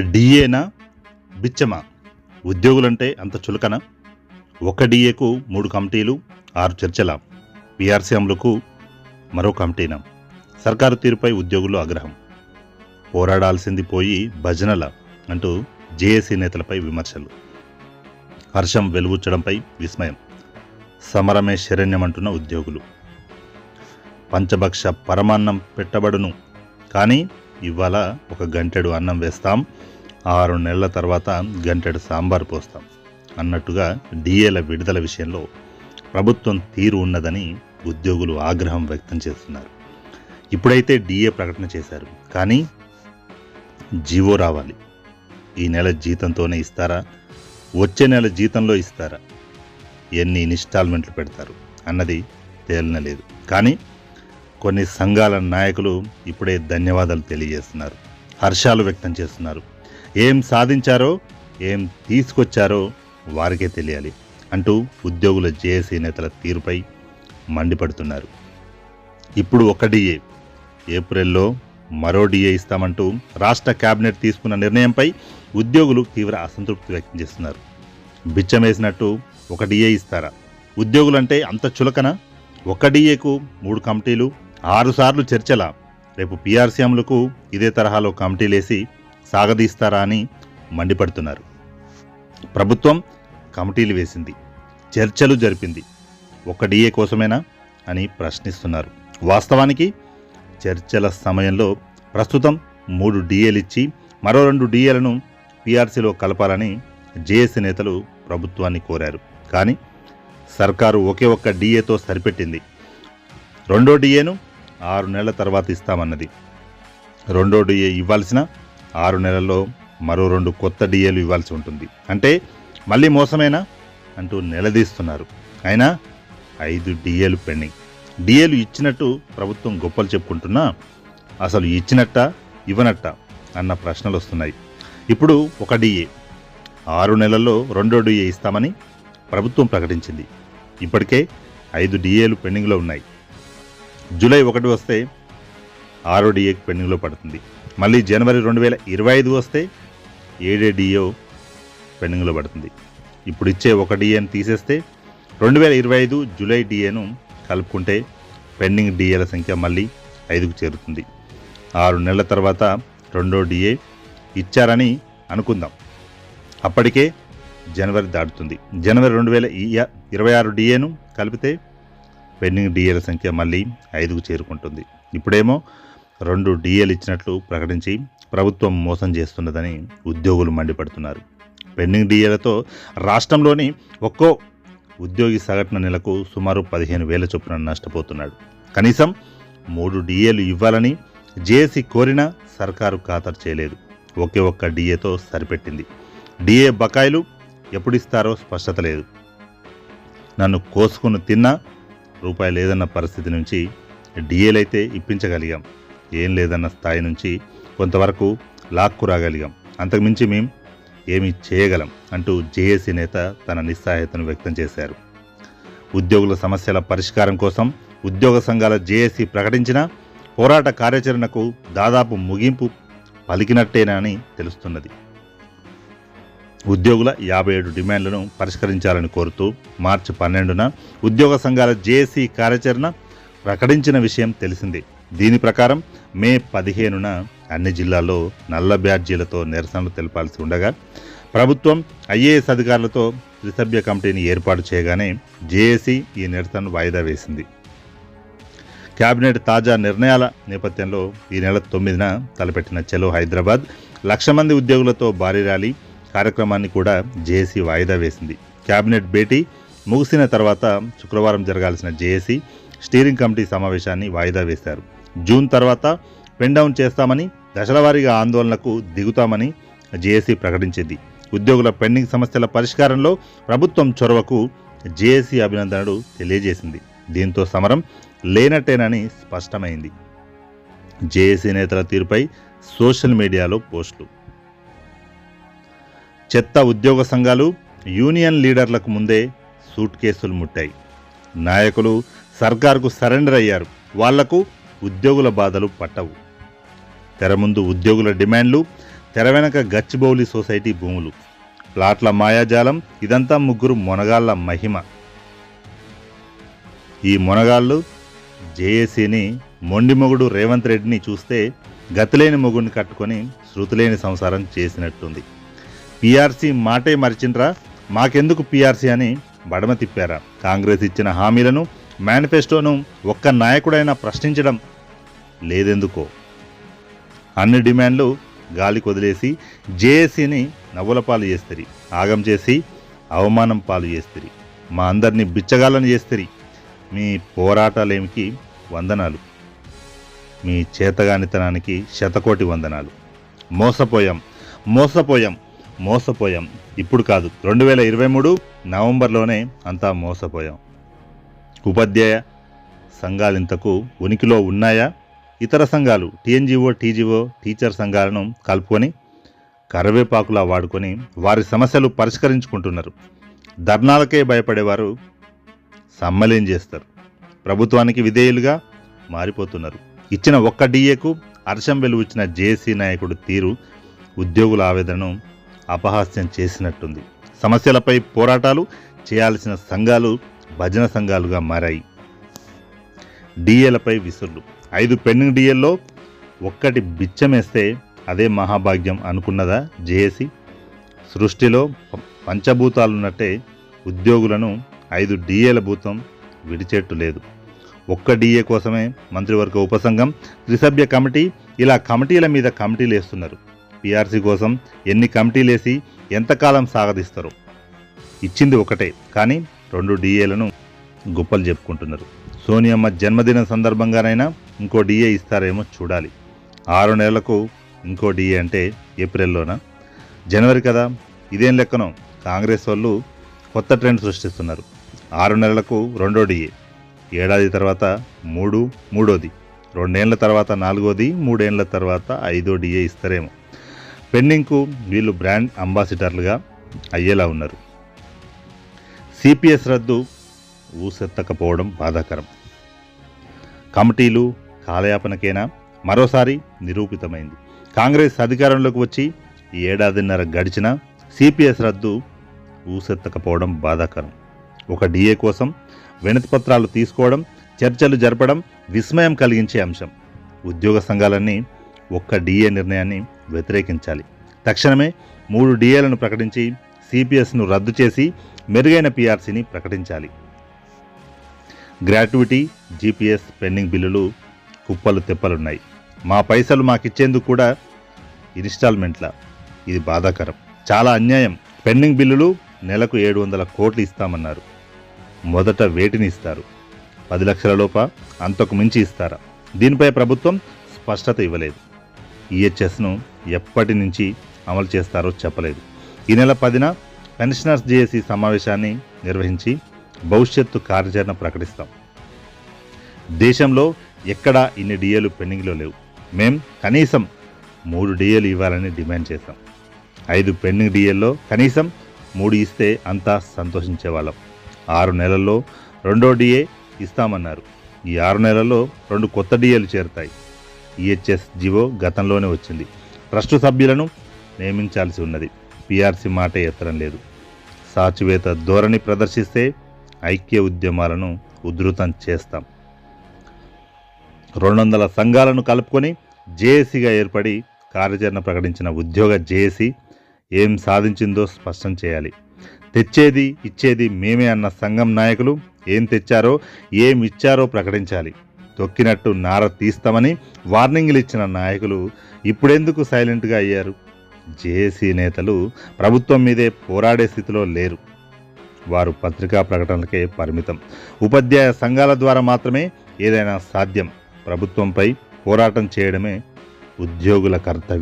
డిఏనా? బిచ్చమా? ఉద్యోగులంటే అంత చులకన? ఒక డిఏకు మూడు కమిటీలు ఆరు చర్చల. పీఆర్సీ అమలుకు మరో కమిటీనా? సర్కారు తీరుపై ఉద్యోగుల్లో ఆగ్రహం. పోరాడాల్సింది పోయి భజనల అంటూ జేఏసీ నేతలపై విమర్శలు. హర్షం వెలుగుచ్చడంపై విస్మయం. సమరమే శరణ్యమంటున్న ఉద్యోగులు. పంచభక్ష పరమాన్నం పెట్టబడును. కానీ ఇవాళ ఒక గంటెడు అన్నం వేస్తాం ఆరు నెలల తర్వాత గంటెడు సాంబార్ పోస్తాం. అన్నట్టుగా డిఏల విడుదల విషయంలో ప్రభుత్వం తీరు ఉన్నదని ఉద్యోగులు ఆగ్రహం వ్యక్తం చేస్తున్నారు. ఇప్పుడైతే డిఏ ప్రకటన చేశారు కానీ జీవో రావాలి. ఈ నెల జీతంతోనే ఇస్తారా? వచ్చే నెల జీతంలో ఇస్తారా? ఎన్ని ఇన్స్టాల్మెంట్లు పెడతారు? అన్నది తేలనలేదు కానీ కొన్ని సంఘాల నాయకులు ఇప్పుడే ధన్యవాదాలు తెలియజేస్తున్నారు. హర్షాలు వ్యక్తం చేస్తున్నారు. ఏం సాధించారో ఏం తీసుకొచ్చారో వారికే తెలియాలి అంటూ ఉద్యోగుల జేఏసీ నేతల తీరుపై మండిపడుతున్నారు. ఇప్పుడు ఒక డిఏ ఏప్రిల్లో మరో డిఏ ఇస్తామంటూ రాష్ట్ర కేబినెట్ తీసుకున్న నిర్ణయంపై ఉద్యోగులు తీవ్ర అసంతృప్తి వ్యక్తం చేస్తున్నారు. బిచ్చమేసినట్టు ఒక డిఏ ఇస్తారా? ఉద్యోగులంటే అంత చులకన? ఒక డిఏకు మూడు కమిటీలు ఆరుసార్లు చర్చల. రేపు పీఆర్సీఎంలకు ఇదే తరహాలో కమిటీలేసి సాగదీస్తారా అని మండిపడుతున్నారు. ప్రభుత్వం కమిటీలు వేసింది. చర్చలు జరిపింది. ఒక్క డిఏ కోసమేనా అని ప్రశ్నిస్తున్నారు. వాస్తవానికి చర్చల సమయంలో ప్రస్తుతం మూడు డిఏలు ఇచ్చి మరో రెండు డిఏలను పీఆర్సీలో కలపాలని జేఏసీ నేతలు ప్రభుత్వాన్ని కోరారు. కానీ సర్కారు ఒకే ఒక్క డిఏతో సరిపెట్టింది. రెండో డిఏను ఆరు నెలల తర్వాత ఇస్తామన్నది. రెండో డిఏ ఇవ్వాల్సిన ఆరు నెలల్లో మరో రెండు కొత్త డిఏలు ఇవ్వాల్సి ఉంటుంది. అంటే మళ్ళీ మోసమేనా? అంటూ నిలదీస్తున్నారు. అయినా ఐదు డిఏలు పెండింగ్. డిఏలు ఇచ్చినట్టు ప్రభుత్వం గొప్పలు చెప్పుకుంటున్నా అసలు ఇచ్చినట్ట ఇవ్వనట్ట అన్న ప్రశ్నలు వస్తున్నాయి ఇప్పుడు ఒక డిఏ ఆరు నెలల్లో రెండో డిఏ ఇస్తామని ప్రభుత్వం ప్రకటించింది. ఇప్పటికే ఐదు డిఏలు పెండింగ్లో ఉన్నాయి. జూలై ఒకటి వస్తే ఆరో డిఏకి పెండింగ్లో పడుతుంది. మళ్ళీ జనవరి రెండు వేల ఇరవై ఐదు వస్తే ఏడే డిఏ పెండింగ్లో పడుతుంది. ఇప్పుడు ఇచ్చే ఒక డిఏని తీసేస్తే రెండు వేల ఇరవై ఐదు జూలై డిఏను కలుపుకుంటే పెండింగ్ డిఏల సంఖ్య మళ్ళీ ఐదుకు చేరుతుంది. ఆరు నెలల తర్వాత రెండో డిఏ ఇచ్చారని అనుకుందాం. అప్పటికే జనవరి దాటుతుంది. జనవరి రెండు వేల ఇరవై ఆరు డిఏను కలిపితే పెండింగ్ డిఏల సంఖ్య మళ్ళీ ఐదుకు చేరుకుంటుంది. ఇప్పుడేమో రెండు డిఏలు ఇచ్చినట్లు ప్రకటించి ప్రభుత్వం మోసం చేస్తున్నదని ఉద్యోగులు మండిపడుతున్నారు. పెండింగ్ డిఏలతో రాష్ట్రంలోని ఒక్కో ఉద్యోగి సగటున నెలకు సుమారు పదిహేను వేల చొప్పున నష్టపోతున్నాడు. కనీసం మూడు డిఏలు ఇవ్వాలని జేఏసీ కోరినా సర్కారు ఖాతరు చేయలేదు. ఒకే ఒక్క డిఏతో సరిపెట్టింది. డిఏ బకాయిలు ఎప్పుడు ఇస్తారో స్పష్టత లేదు. నన్ను కోసుకుని తిన్నా రూపాయి లేదన్న పరిస్థితి నుంచి డిఏలైతే ఇప్పించగలిగాం. ఏం లేదన్న స్థాయి నుంచి కొంతవరకు లాక్కు రాగలిగాం. అంతకుమించి మేం ఏమి చేయగలం అంటూ జేఏసీ నేత తన నిస్సహాయతను వ్యక్తం చేశారు. ఉద్యోగుల సమస్యల పరిష్కారం కోసం ఉద్యోగ సంఘాల జేఏసీ ప్రకటించిన పోరాట కార్యాచరణకు దాదాపు ముగింపు పలికినట్టేనా అని తెలుస్తున్నది. ఉద్యోగుల యాభై ఏడు డిమాండ్లను పరిష్కరించాలని కోరుతూ మార్చి పన్నెండున ఉద్యోగ సంఘాల జేఏసీ కార్యాచరణ ప్రకటించిన విషయం తెలిసింది. దీని ప్రకారం మే పదిహేనున అన్ని జిల్లాల్లో నల్ల బ్యాడ్జీలతో నిరసనలు తెలపాల్సి ఉండగా ప్రభుత్వం ఐఏఎస్ అధికారులతో త్రిసభ్య కమిటీని ఏర్పాటు చేయగానే జేఏసీ ఈ నిరసనను వాయిదా వేసింది. కేబినెట్ తాజా నిర్ణయాల నేపథ్యంలో ఈ నెల తొమ్మిదిన తలపెట్టిన చెలో హైదరాబాద్ లక్ష మంది ఉద్యోగులతో భారీ ర్యాలీ కార్యక్రమాన్ని కూడా జేఏసీ వాయిదా వేసింది. కేబినెట్ భేటీ ముగిసిన తర్వాత శుక్రవారం జరగాల్సిన జేఏసీ స్టీరింగ్ కమిటీ సమావేశాన్ని వాయిదా వేశారు. జూన్ తర్వాత పెన్ చేస్తామని దశలవారీగా ఆందోళనకు దిగుతామని జేఏసీ ప్రకటించింది. ఉద్యోగుల పెండింగ్ సమస్యల పరిష్కారంలో ప్రభుత్వం చొరవకు జేఏసీ అభినందనలు తెలియజేసింది. దీంతో సమరం లేనట్టేనని స్పష్టమైంది. జేఏసీ నేతల తీరుపై సోషల్ మీడియాలో పోస్టులు చెత్త ఉద్యోగ సంఘాలు యూనియన్ లీడర్లకు ముందే సూట్ కేసులు ముట్టాయి. నాయకులు సర్కార్కు సరెండర్ అయ్యారు. వాళ్ళకు ఉద్యోగుల బాధలు పట్టవు. తెర ముందు ఉద్యోగుల డిమాండ్లు తెర వెనక గచ్చిబౌలి సొసైటీ భూములు. ప్లాట్ల మాయాజాలం ఇదంతా ముగ్గురు మొనగాళ్ళ మహిమ. ఈ మొనగాళ్ళు జేఏసీని మొండిమొగుడు రేవంత్ రెడ్డిని చూస్తే గతిలేని మొగుడిని కట్టుకొని శృతిలేని సంసారం చేసినట్టుంది. పీఆర్సీ మాటే మరిచిండ్రా మాకెందుకు పీఆర్సీ అని బడమ తిప్పారా. కాంగ్రెస్ ఇచ్చిన హామీలను మేనిఫెస్టోను ఒక్క నాయకుడైనా ప్రశ్నించడం లేదెందుకో. అన్ని డిమాండ్లు గాలికి వదిలేసి జేఏసీని నవ్వుల పాలు చేస్తరి ఆగం చేసి అవమానం పాలు చేస్తరి మా అందరినీ బిచ్చగాళ్ళని చేస్తరి. మీ పోరాటాలేమికి వందనాలు. మీ చేతగానితనానికి శతకోటి వందనాలు. మోసపోయాం మోసపోయాం. మోసపోయాం. ఇప్పుడు కాదు. రెండు వేల ఇరవై మూడు నవంబర్లోనే అంతా మోసపోయాం. ఉపాధ్యాయ సంఘాలింతకు ఉనికిలో ఉన్నాయా? ఇతర సంఘాలు టీఎన్జిఓ టీజీఓ టీచర్ సంఘాలను కలుపుకొని కరివేపాకులా వాడుకొని వారి సమస్యలు పరిష్కరించుకుంటున్నారు. ధర్నాలకే భయపడేవారు సమ్మలేం చేస్తారు. ప్రభుత్వానికి విధేయులుగా మారిపోతున్నారు. ఇచ్చిన ఒక్క డిఏకు హర్షం వెలువచ్చిన జేసీ నాయకుడు తీరు ఉద్యోగుల ఆవేదనను అపహాస్యం చేసినట్టుంది. సమస్యలపై పోరాటాలు చేయాల్సిన సంఘాలు భజన సంఘాలుగా మారాయి. డిఏలపై విసుర్లు ఐదు పెండింగ్ డిఏల్లో ఒక్కటి బిచ్చమేస్తే అదే మహాభాగ్యం అనుకున్నదా జేఏసీ? సృష్టిలో పంచభూతాలున్నట్టే ఉద్యోగులను ఐదు డిఏల భూతం విడిచేట్టు లేదు. ఒక్క డిఏ కోసమే మంత్రివర్గ ఉపసంఘం త్రిసభ్య కమిటీ ఇలా కమిటీల మీద కమిటీలు వేస్తున్నారు పీఆర్సీ కోసం ఎన్ని కమిటీలు వేసి ఎంతకాలం సాగదీస్తారు. ఇచ్చింది ఒకటే కానీ రెండు డిఏలను గొప్పలు చెప్పుకుంటున్నారు. సోనియమ్మ జన్మదినం సందర్భంగానైనా ఇంకో డిఏ ఇస్తారేమో చూడాలి. ఆరు నెలలకు ఇంకో డిఏ అంటే ఏప్రిల్లోనా? జనవరి కదా ఇదేం లెక్కనో కాంగ్రెస్ వాళ్ళు కొత్త ట్రెండ్ సృష్టిస్తున్నారు. ఆరు నెలలకు రెండో డిఏ ఏడాది తర్వాత మూడు మూడోది. రెండేళ్ళ తర్వాత నాలుగోది మూడేళ్ళ తర్వాత ఐదో డిఏ ఇస్తారేమో. స్పెండింగ్కు వీళ్ళు బ్రాండ్ అంబాసిడర్లుగా అయ్యేలా ఉన్నారు. సిపిఎస్ రద్దు ఊసెత్తకపోవడం బాధాకరం. కమిటీలు కాలయాపనకేనా? మరోసారి నిరూపితమైంది. కాంగ్రెస్ అధికారంలోకి వచ్చి ఈ ఏడాదిన్నర గడిచిన సిపిఎస్ రద్దు ఊసెత్తకపోవడం బాధాకరం. ఒక డిఏ కోసం వినతిపత్రాలు తీసుకోవడం చర్చలు జరపడం విస్మయం కలిగించే అంశం. ఉద్యోగ సంఘాలన్నీ ఒక్క డిఏ నిర్ణయాన్ని వ్యతిరేకించాలి. తక్షణమే మూడు డిఏలను ప్రకటించి సిపిఎస్ను రద్దు చేసి మెరుగైన పిఆర్సీని ప్రకటించాలి. గ్రాట్యుటీ జీపీఎస్ పెండింగ్ బిల్లులు కుప్పలు తెప్పలున్నాయి. మా పైసలు మాకిచ్చేందుకు కూడా ఇన్స్టాల్మెంట్ల. ఇది బాధాకరం. చాలా అన్యాయం. పెండింగ్ బిల్లులు నెలకు ఏడు వందల కోట్లు ఇస్తామన్నారు. మొదట వేటిని ఇస్తారు? పది లక్షల లోప అంతకు మించి ఇస్తారా? దీనిపై ప్రభుత్వం స్పష్టత ఇవ్వలేదు. ఈహెచ్ఎస్ను ఎప్పటి నుంచి అమలు చేస్తారో చెప్పలేదు. ఈ నెల పదిన పెన్షనర్స్ జేఏసీ సమావేశాన్ని నిర్వహించి భవిష్యత్తు కార్యాచరణ ప్రకటిస్తాం. దేశంలో ఎక్కడా ఇన్ని డిఏలు పెండింగ్లో లేవు. మేం కనీసం మూడు డిఏలు ఇవ్వాలని డిమాండ్ చేశాం ఐదు పెండింగ్ డిఏల్లో కనీసం మూడు ఇస్తే అంతా సంతోషించేవాళ్ళం. ఆరు నెలల్లో రెండో డిఏ ఇస్తామన్నారు. ఈ ఆరు నెలల్లో రెండు కొత్త డిఏలు చేరుతాయి. ఈహెచ్ఎస్ జివో గతంలోనే వచ్చింది. ట్రస్టు సభ్యులను నియమించాల్సి ఉన్నది. పిఆర్సీ మాట ఎత్తడం లేదు. సాచివేత ధోరణి ప్రదర్శిస్తే ఐక్య ఉద్యమాలను ఉధృతం చేస్తాం. రెండు వందల సంఘాలను కలుపుకొని జేఏసీగా ఏర్పడి కార్యాచరణ ప్రకటించిన ఉద్యోగ జేఏసీ ఏం సాధించిందో స్పష్టం చేయాలి. తెచ్చేది ఇచ్చేది మేమే అన్న సంఘం నాయకులు ఏం తెచ్చారో ఏం ఇచ్చారో ప్రకటించాలి. తొక్కినట్టు నార తీస్తామని వార్నింగ్లు ఇచ్చిన నాయకులు ఇప్పుడెందుకు సైలెంట్గా అయ్యారు? జేఏసీ నేతలు ప్రభుత్వం మీదే పోరాడే స్థితిలో లేరు. వారు పత్రికా ప్రకటనలకే పరిమితం. ఉపాధ్యాయ సంఘాల ద్వారా మాత్రమే ఏదైనా సాధ్యం. ప్రభుత్వంపై పోరాటం చేయడమే ఉద్యోగుల కర్తవ్యం.